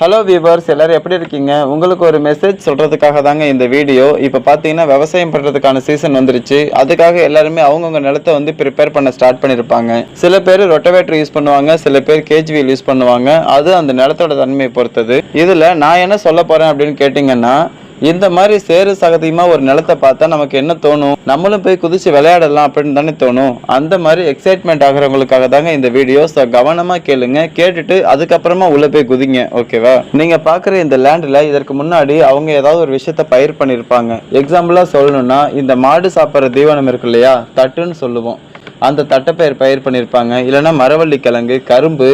Hello viewers எல்லோரும் எப்படி இருக்கீங்க? உங்களுக்கு ஒரு மெசேஜ் சொல்கிறதுக்காக தாங்க இந்த வீடியோ இப்போ பார்த்தீங்கன்னா விவசாயம் பண்ணுறதுக்கான சீசன் வந்துருச்சு. அதுக்காக எல்லாருமே அவங்கவுங்க நிலத்தை வந்து ப்ரிப்பேர் பண்ண ஸ்டார்ட் பண்ணியிருப்பாங்க சில பேர் ரொட்டவேட்டர் யூஸ் பண்ணுவாங்க சில பேர் கேஜிவியல் யூஸ் பண்ணுவாங்க. அது அந்த நிலத்தோட தன்மையை பொறுத்தது. இதில் நான் என்ன சொல்ல போகிறேன் அப்படின்னு கேட்டிங்கன்னா இந்த மாதிரி சேறு சகதியமா ஒரு நிலத்தை பார்த்தா நமக்கு என்ன தோணும்? நம்மளும் போய் குதிச்சு விளையாடலாம் அப்படின்னு தானே தோணும். அந்த மாதிரி எக்ஸைட்மெண்ட் ஆகுறவங்களுக்காக தாங்க இந்த வீடியோ ஸோ கவனமா கேளுங்க. கேட்டுட்டு அதுக்கப்புறமா உள்ள போய் குதிங்க. ஓகேவா நீங்க பாக்குற இந்த லேண்ட்ல இதற்கு முன்னாடி அவங்க ஏதாவது ஒரு விஷயத்த பயிர் பண்ணியிருப்பாங்க எக்ஸாம்பிளா சொல்லணும்னா இந்த மாடு சாப்பிட்ற தீவனம் இருக்கு இல்லையா? தட்டுன்னு சொல்லுவோம். அந்த தட்டைப்பயிர் பயிர் பண்ணியிருப்பாங்க இல்லைன்னா மரவள்ளி கிழங்கு கரும்பு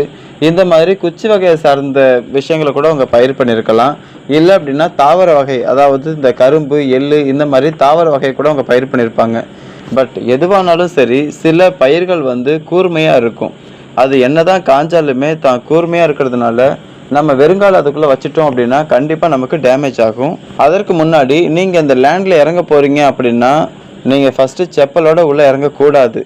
இந்த மாதிரி குச்சி வகையை சார்ந்த விஷயங்களை கூட அவங்க பயிர் பண்ணியிருக்கலாம். இல்லை அப்படின்னா தாவர வகை அதாவது இந்த கரும்பு எள்ளு இந்த மாதிரி தாவர வகை கூட அவங்க பயிர் பண்ணியிருப்பாங்க. பட் எதுவானாலும் சரி சில பயிர்கள் வந்து கூர்மையாக இருக்கும். அது என்னதான் காஞ்சாலுமே தான் கூர்மையாக இருக்கிறதுனால நம்ம வெறுங்கால அதுக்குள்ளே வச்சிட்டோம் அப்படின்னா கண்டிப்பாக நமக்கு டேமேஜ் ஆகும். அதற்கு முன்னாடி நீங்கள் இந்த லேண்டில் இறங்க போகிறீங்க அப்படின்னா நீங்கள் ஃபஸ்ட்டு செப்பலோட உள்ளே இறங்கக்கூடாது.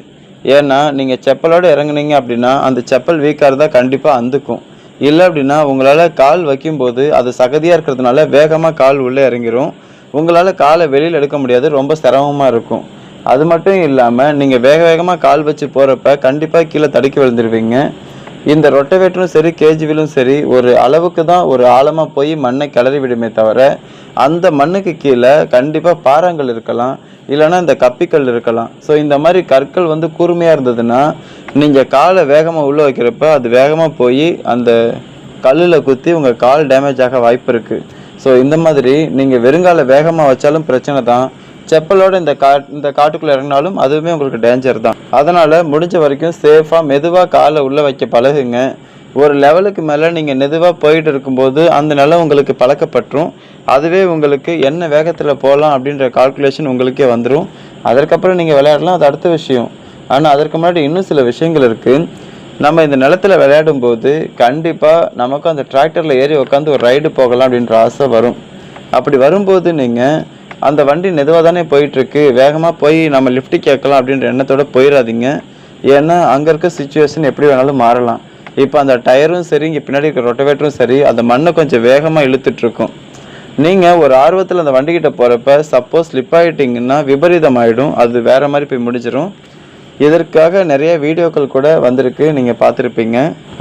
ஏன்னா நீங்கள் செப்பலோடு இறங்குனீங்க அப்படின்னா அந்த செப்பல் வீக்காக இருந்தால் கண்டிப்பாக அந்துக்கும். இல்லை அப்படின்னா உங்களால் கால் வைக்கும்போது அது சகதியாக இருக்கிறதுனால வேகமாக கால் உள்ளே இறங்கிரும். உங்களால் காலை வெளியில் எடுக்க முடியாது ரொம்ப சிரமமாக இருக்கும். அது மட்டும் இல்லாமல் நீங்கள் வேக வேகமாக கால் வச்சு போகிறப்ப கண்டிப்பாக கீழே தடுக்கி விழுந்துருவீங்க. இந்த ரொட்டவேட்டரும் சரி கேஜிவிலும் சரி ஒரு அளவுக்கு தான் ஒரு ஆழமாக போய் மண்ணை கிளறி விடுமே தவிர அந்த மண்ணுக்கு கீழே கண்டிப்பாக பாறாங்கல் இருக்கலாம் இல்லைன்னா இந்த கப்பிக்கல் இருக்கலாம். ஸோ இந்த மாதிரி கற்கள் வந்து கூர்மையாக இருந்ததுன்னா நீங்கள் காலை வேகமாக உள்ளே வைக்கிறப்ப அது வேகமாக போய் அந்த கல்லில் குத்தி உங்கள் கால் டேமேஜ் ஆக வாய்ப்பு இருக்குது ஸோ இந்த மாதிரி நீங்கள் வெறுங்கால வேகமாக வச்சாலும் பிரச்சனை தான். செப்பலோட இந்த கா இந்த காட்டுக்குள்ளே இறங்கினாலும் அதுவுமே உங்களுக்கு டேஞ்சர் தான். அதனால் முடிஞ்ச வரைக்கும் சேஃபாக மெதுவாக காலை உள்ளே வைக்க பழகுங்க. ஒரு லெவலுக்கு மேலே நீங்கள் மெதுவாக போயிட்டு இருக்கும்போது அந்த நிலம் உங்களுக்கு பழக்கப்பட்டுரும். அதுவே உங்களுக்கு என்ன வேகத்தில் போகலாம் அப்படின்ற கால்குலேஷன் உங்களுக்கே வந்துடும் அதற்கப்புறம் நீங்கள் விளையாடலாம். அது அடுத்த விஷயம். ஆனால் அதற்கு முன்னாடி இன்னும் சில விஷயங்கள் இருக்குது நம்ம இந்த நிலத்துல விளையாடும் போது கண்டிப்பாக நமக்கு அந்த டிராக்டரில் ஏறி உட்காந்து ஒரு ரைடு போகலாம் அப்படின்ற ஆசை வரும். அப்படி வரும்போது நீங்கள் அந்த வண்டி மெதுவாக தானே போயிட்டுருக்கு. வேகமாக போய் நம்ம லிஃப்ட்டு கேட்கலாம் அப்படின்ற எண்ணத்தோடு போயிடாதீங்க ஏன்னா அங்கே இருக்க சுச்சுவேஷன் எப்படி வேணாலும் மாறலாம். இப்போ அந்த டயரும் சரி இங்கே பின்னாடி இருக்கிற ரொட்டவேட்டரும் சரி அந்த மண்ணை கொஞ்சம் வேகமாக இழுத்துட்டு இருக்கும் நீங்கள் ஒரு ஆர்வத்தில் அந்த வண்டிக்கிட்ட போகிறப்ப சப்போஸ் ஸ்லிப் ஆகிட்டிங்கன்னா விபரீதம் ஆகிடும் அது வேற மாதிரி போய் முடிஞ்சிடும் இதற்காக நிறைய வீடியோக்கள் கூட வந்திருக்கு நீங்கள் பார்த்துருப்பீங்க.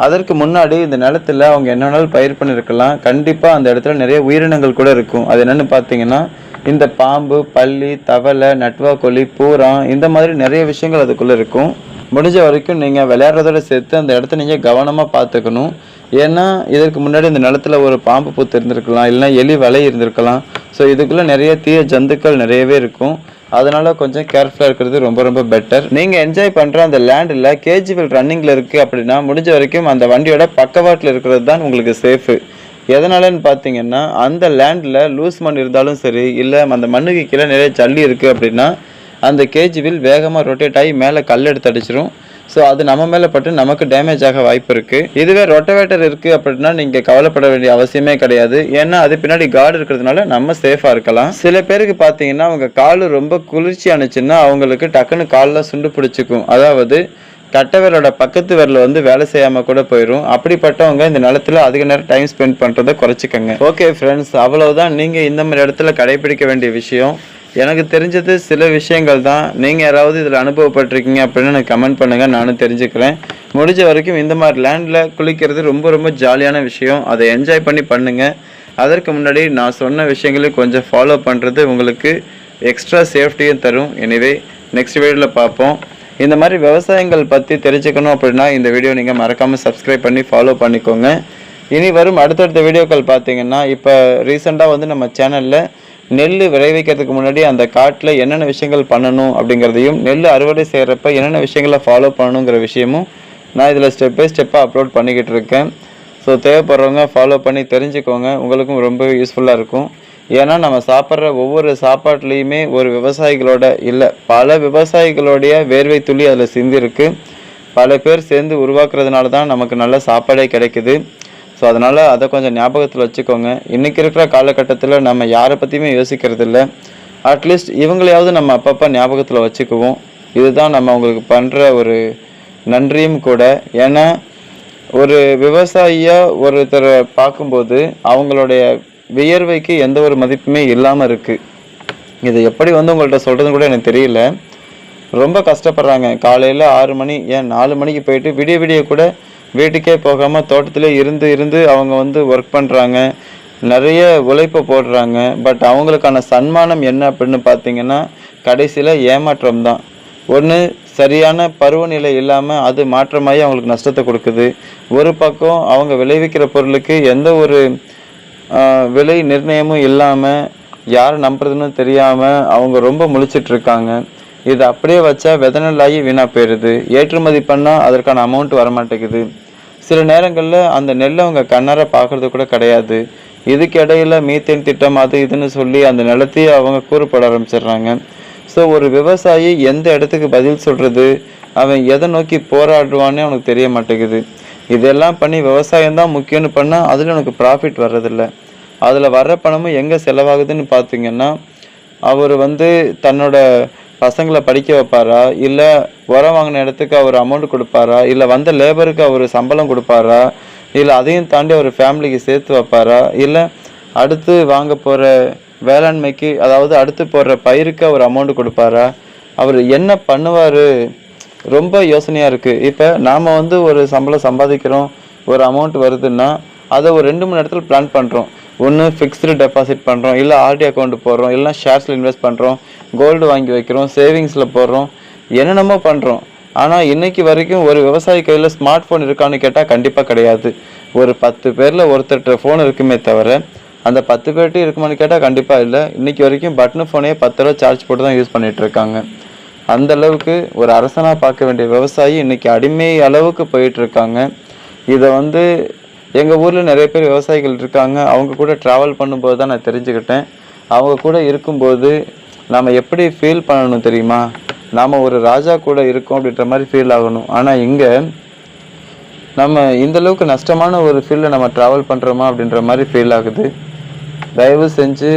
அதற்கு முன்னாடி இந்த நிலத்துல அவங்க என்னென்னாலும் பயிர் பண்ணியிருக்கலாம் கண்டிப்பாக அந்த இடத்துல நிறைய உயிரினங்கள் கூட இருக்கும். அது என்னென்னு பார்த்தீங்கன்னா இந்த பாம்பு பள்ளி தவளை நட்வாக்கொல்லி பூரா இந்த மாதிரி நிறைய விஷயங்கள் அதுக்குள்ளே இருக்கும். முடிஞ்ச வரைக்கும் நீங்கள் விளையாடுறதோட சேர்த்து அந்த இடத்த நீங்கள் கவனமாக பார்த்துக்கணும். ஏன்னா இதற்கு முன்னாடி இந்த நிலத்துல ஒரு பாம்பு பூத்து இருந்திருக்கலாம் இல்லைன்னா எலி வலை இருந்திருக்கலாம். ஸோ இதுக்குள்ளே நிறைய தீய ஜந்துக்கள் நிறையவே இருக்கும். அதனால கொஞ்சம் கேர்ஃபுல்லாக இருக்கிறது ரொம்ப ரொம்ப பெட்டர் நீங்கள் என்ஜாய் பண்ணுற அந்த லேண்டில் கேஜிவில் ரன்னிங்கில் இருக்குது அப்படின்னா முடிஞ்ச வரைக்கும் அந்த வண்டியோட பக்கவாட்டில் இருக்கிறது தான் உங்களுக்கு சேஃபு எதனாலன்னு பார்த்தீங்கன்னா அந்த லேண்டில் லூஸ் மண் இருந்தாலும் சரி இல்லை அந்த மண்ணுக்கு கீழே நிறைய ஜல்லி இருக்குது அப்படின்னா அந்த கேஜிவில் வேகமாக ரொட்டேட் ஆகி மேலே கல் எடுத்து அடிச்சிடும் ஸோ அது நம்ம மேலே பட்டு நமக்கு டேமேஜ் ஆக வாய்ப்பு இருக்குது இதுவே ரொட்டவேட்டர் இருக்குது அப்படின்னா நீங்கள் கவலைப்பட வேண்டிய அவசியமே கிடையாது. ஏன்னா அது பின்னாடி கார்டு இருக்கிறதுனால நம்ம சேஃபாக இருக்கலாம். சில பேருக்கு பார்த்தீங்கன்னா அவங்க கால் ரொம்ப குளிர்ச்சி அனுச்சுன்னா அவங்களுக்கு டக்குன்னு காலில் சுண்டு பிடிச்சிக்கும். அதாவது கட்டவரோட பக்கத்து விரல் வந்து வேலை செய்யாமல் கூட போயிடும் அப்படிப்பட்டவங்க இந்த நிலத்தில் அதிக நேரம் டைம் ஸ்பெண்ட் பண்ணுறதை குறைச்சிக்கங்க. ஓகே ஃப்ரெண்ட்ஸ் அவ்வளோதான் நீங்கள் இந்த மாதிரி இடத்துல கடைபிடிக்க வேண்டிய விஷயம். எனக்கு தெரிஞ்சது சில விஷயங்கள் தான். நீங்கள் யாராவது இதில் அனுபவப்பட்டிருக்கீங்க அப்படின்னு எனக்கு கமெண்ட் பண்ணுங்கள் நானும் தெரிஞ்சுக்கிறேன். முடிஞ்ச வரைக்கும் இந்த மாதிரி லேண்டில் குளிக்கிறது ரொம்ப ரொம்ப ஜாலியான விஷயம். அதை என்ஜாய் பண்ணி பண்ணுங்கள் அதற்கு முன்னாடி நான் சொன்ன விஷயங்களை கொஞ்சம் ஃபாலோ பண்ணுறது உங்களுக்கு எக்ஸ்ட்ரா சேஃப்டியும் தரும். எனிவே நெக்ஸ்ட் வீடியோவில் பார்ப்போம். இந்த மாதிரி விவசாயங்கள் பற்றி தெரிஞ்சுக்கணும் அப்படின்னா இந்த வீடியோ நீங்கள் மறக்காமல் சப்ஸ்கிரைப் பண்ணி ஃபாலோ பண்ணிக்கோங்க. இனி வரும் அடுத்தடுத்த வீடியோக்கள் பார்த்தீங்கன்னா இப்போ ரீசெண்டாக வந்து நம்ம சேனலில் நெல் விளைவிக்கிறதுக்கு முன்னாடி அந்த காட்டில் என்னென்ன விஷயங்கள் பண்ணணும் அப்படிங்கிறதையும் நெல் அறுவடை செய்கிறப்ப என்னென்ன விஷயங்களை ஃபாலோ பண்ணணுங்கிற விஷயமும் நான் இதில் ஸ்டெப் பை ஸ்டெப்பாக அப்லோட் பண்ணிக்கிட்டு இருக்கேன். ஸோ தேவைப்படுறவங்க ஃபாலோ பண்ணி தெரிஞ்சுக்கோங்க. உங்களுக்கும் ரொம்ப யூஸ்ஃபுல்லாக இருக்கும். ஏன்னா நம்ம சாப்பிட்ற ஒவ்வொரு சாப்பாட்லேயுமே ஒரு விவசாயிகளோட இல்லை பல விவசாயிகளுடைய வேர்வை துளி அதில் சிந்திருக்கு. பல பேர் சேர்ந்து உருவாக்குறதுனால தான் நமக்கு நல்ல சாப்பாடே கிடைக்குது. ஸோ அதனால் அதை கொஞ்சம் ஞாபகத்தில் வச்சுக்கோங்க. இன்றைக்கி இருக்கிற காலகட்டத்தில் நம்ம யாரை பற்றியுமே யோசிக்கிறது இல்லை அட்லீஸ்ட் இவங்களையாவது நம்ம அப்பப்போ ஞாபகத்தில் வச்சுக்குவோம். இதுதான் நம்ம அவங்களுக்கு பண்ணுற ஒரு நன்றியும் கூட. ஏன்னா ஒரு விவசாயியாக ஒருத்தரை பார்க்கும்போது அவங்களுடைய வியர்வைக்கு எந்த ஒரு மதிப்புமே இல்லாமல் இருக்குது இது எப்படி வந்து உங்கள்கிட்ட சொல்கிறதுன்னு கூட எனக்கு தெரியல. ரொம்ப கஷ்டப்படுறாங்க. காலையில் ஆறு மணி ஏன் நாலு மணிக்கு போயிட்டு விடிய விடிய கூட வீட்டுக்கே போகாமல் தோட்டத்திலே இருந்து இருந்து அவங்க வந்து ஒர்க் பண்ணுறாங்க நிறைய உழைப்பை போடுறாங்க. பட் அவங்களுக்கான சன்மானம் என்ன அப்படின்னு பார்த்தீங்கன்னா கடைசியில் ஏமாற்றம் தான். ஒன்று சரியான பருவநிலை இல்லாமல் அது மாற்றமாகி அவங்களுக்கு நஷ்டத்தை கொடுக்குது. ஒரு பக்கம் அவங்க விளைவிக்கிற பொருளுக்கு எந்த ஒரு விலை நிர்ணயமும் இல்லாமல் யார் நம்புறதுன்னு தெரியாமல் அவங்க ரொம்ப முழிச்சிட்டு இருக்காங்க. இது அப்படியே வச்சா விதநெல்லாகி வீணாக போயிடுது. ஏற்றுமதி பண்ணால் அதற்கான அமௌண்ட் வரமாட்டேங்குது. சில நேரங்களில் அந்த நெல்லை அவங்க கண்ணார பார்க்கறது கூட கிடையாது. இதுக்கு இடையில மீத்தேன் திட்டம் அது இதுன்னு சொல்லி அந்த நிலத்தையே அவங்க கூறுபட ஆரம்பிச்சிடுறாங்க. ஸோ ஒரு விவசாயி எந்த இடத்துக்கு பதில் சொல்கிறது அவன் எதை நோக்கி போராடுவான்னு அவனுக்கு தெரிய மாட்டேங்குது. இதெல்லாம் பண்ணி விவசாயம் தான் முக்கியம்னு பண்ணால் அதில் எனக்கு ப்ராஃபிட் வர்றதில்ல. அதில் வர்ற பணமும் எங்கே செலவாகுதுன்னு பார்த்தீங்கன்னா அவர் வந்து தன்னோட பசங்களை படிக்க வைப்பாரா? இல்லை உரம் வாங்கின இடத்துக்கு அவர் அமௌண்ட் கொடுப்பாரா? இல்லை வந்த லேபருக்கு அவர் சம்பளம் கொடுப்பாரா? இல்லை அதையும் தாண்டி அவர் ஃபேமிலிக்கு சேர்த்து வைப்பாரா? இல்லை அடுத்து வாங்க போகிற வேளாண்மைக்கு அதாவது அடுத்து போடுற பயிருக்கு அவர் அமௌண்ட் கொடுப்பாரா? அவர் என்ன பண்ணுவார்? ரொம்ப யோசனையாக இருக்குது இப்போ நாம் வந்து ஒரு சம்பளம் சம்பாதிக்கிறோம் ஒரு அமௌண்ட் வருதுன்னா அதை ஒரு ரெண்டு மூணு இடத்துல பிளான் பண்ணுறோம் ஒன்று ஃபிக்ஸ்டு டெபாசிட் பண்ணுறோம் இல்லை ஆர்டி அக்கௌண்ட் போடுறோம் இல்லை ஷேர்ஸில் இன்வெஸ்ட் பண்ணுறோம் கோல்டு வாங்கி வைக்கிறோம் சேவிங்ஸில் போடுறோம் என்னென்னமோ பண்ணுறோம் ஆனால் இன்றைக்கி வரைக்கும் ஒரு விவசாயி கையில் ஸ்மார்ட் ஃபோன் இருக்கான்னு கேட்டால் கண்டிப்பாக கிடையாது. ஒரு பத்து பேரில் ஒருத்தர்கிட்ட ஃபோன் இருக்குமே தவிர அந்த பத்து பேர்ட்டையும் இருக்குமான்னு கேட்டால் கண்டிப்பாக இல்லை. இன்றைக்கி வரைக்கும் பட்டன் ஃபோனே பத்து ரூபா சார்ஜ் போட்டு தான் யூஸ் பண்ணிகிட்ருக்காங்க இருக்காங்க. அந்த அளவுக்கு ஒரு அரசனாக பார்க்க வேண்டிய விவசாயி இன்றைக்கி அடிமை அளவுக்கு போயிட்டுருக்காங்க இதை வந்து எங்கள் ஊரில் நிறைய பேர் விவசாயிகள் இருக்காங்க. அவங்க கூட ட்ராவல் பண்ணும்போது தான் நான் தெரிஞ்சுக்கிட்டேன். அவங்க கூட இருக்கும்போது நாம் எப்படி ஃபீல் பண்ணணும் தெரியுமா? நாம் ஒரு ராஜா கூட இருக்கோம் அப்படின்ற மாதிரி ஃபீல் ஆகணும். ஆனால் இங்கே நம்ம இந்த அளவுக்கு நஷ்டமான ஒரு ஃபீல்டில் நம்ம ட்ராவல் பண்ணுறோமா அப்படின்ற மாதிரி ஃபீல் ஆகுது. தயவு செஞ்சு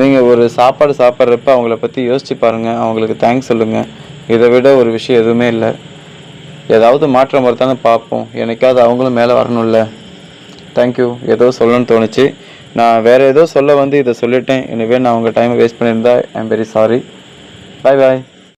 நீங்கள் ஒரு சாப்பாடு சாப்பிட்றப்ப அவங்கள பற்றி யோசித்து பாருங்கள் அவங்களுக்கு தேங்க்ஸ் சொல்லுங்கள் இதை விட ஒரு விஷயம் எதுவுமே இல்லை. ஏதாவது மாற்றம் வருதான்னு பார்ப்போம். என்னைக்காவது அவங்களும் மேலே வரணும்ல. தேங்க்யூ ஏதோ சொல்லணும்னு தோணுச்சு. நான் வேறு ஏதோ சொல்ல வந்து இதை சொல்லிட்டேன். எனவே நான் உங்கள் டைமை வேஸ்ட் பண்ணியிருந்தா I am very sorry bye bye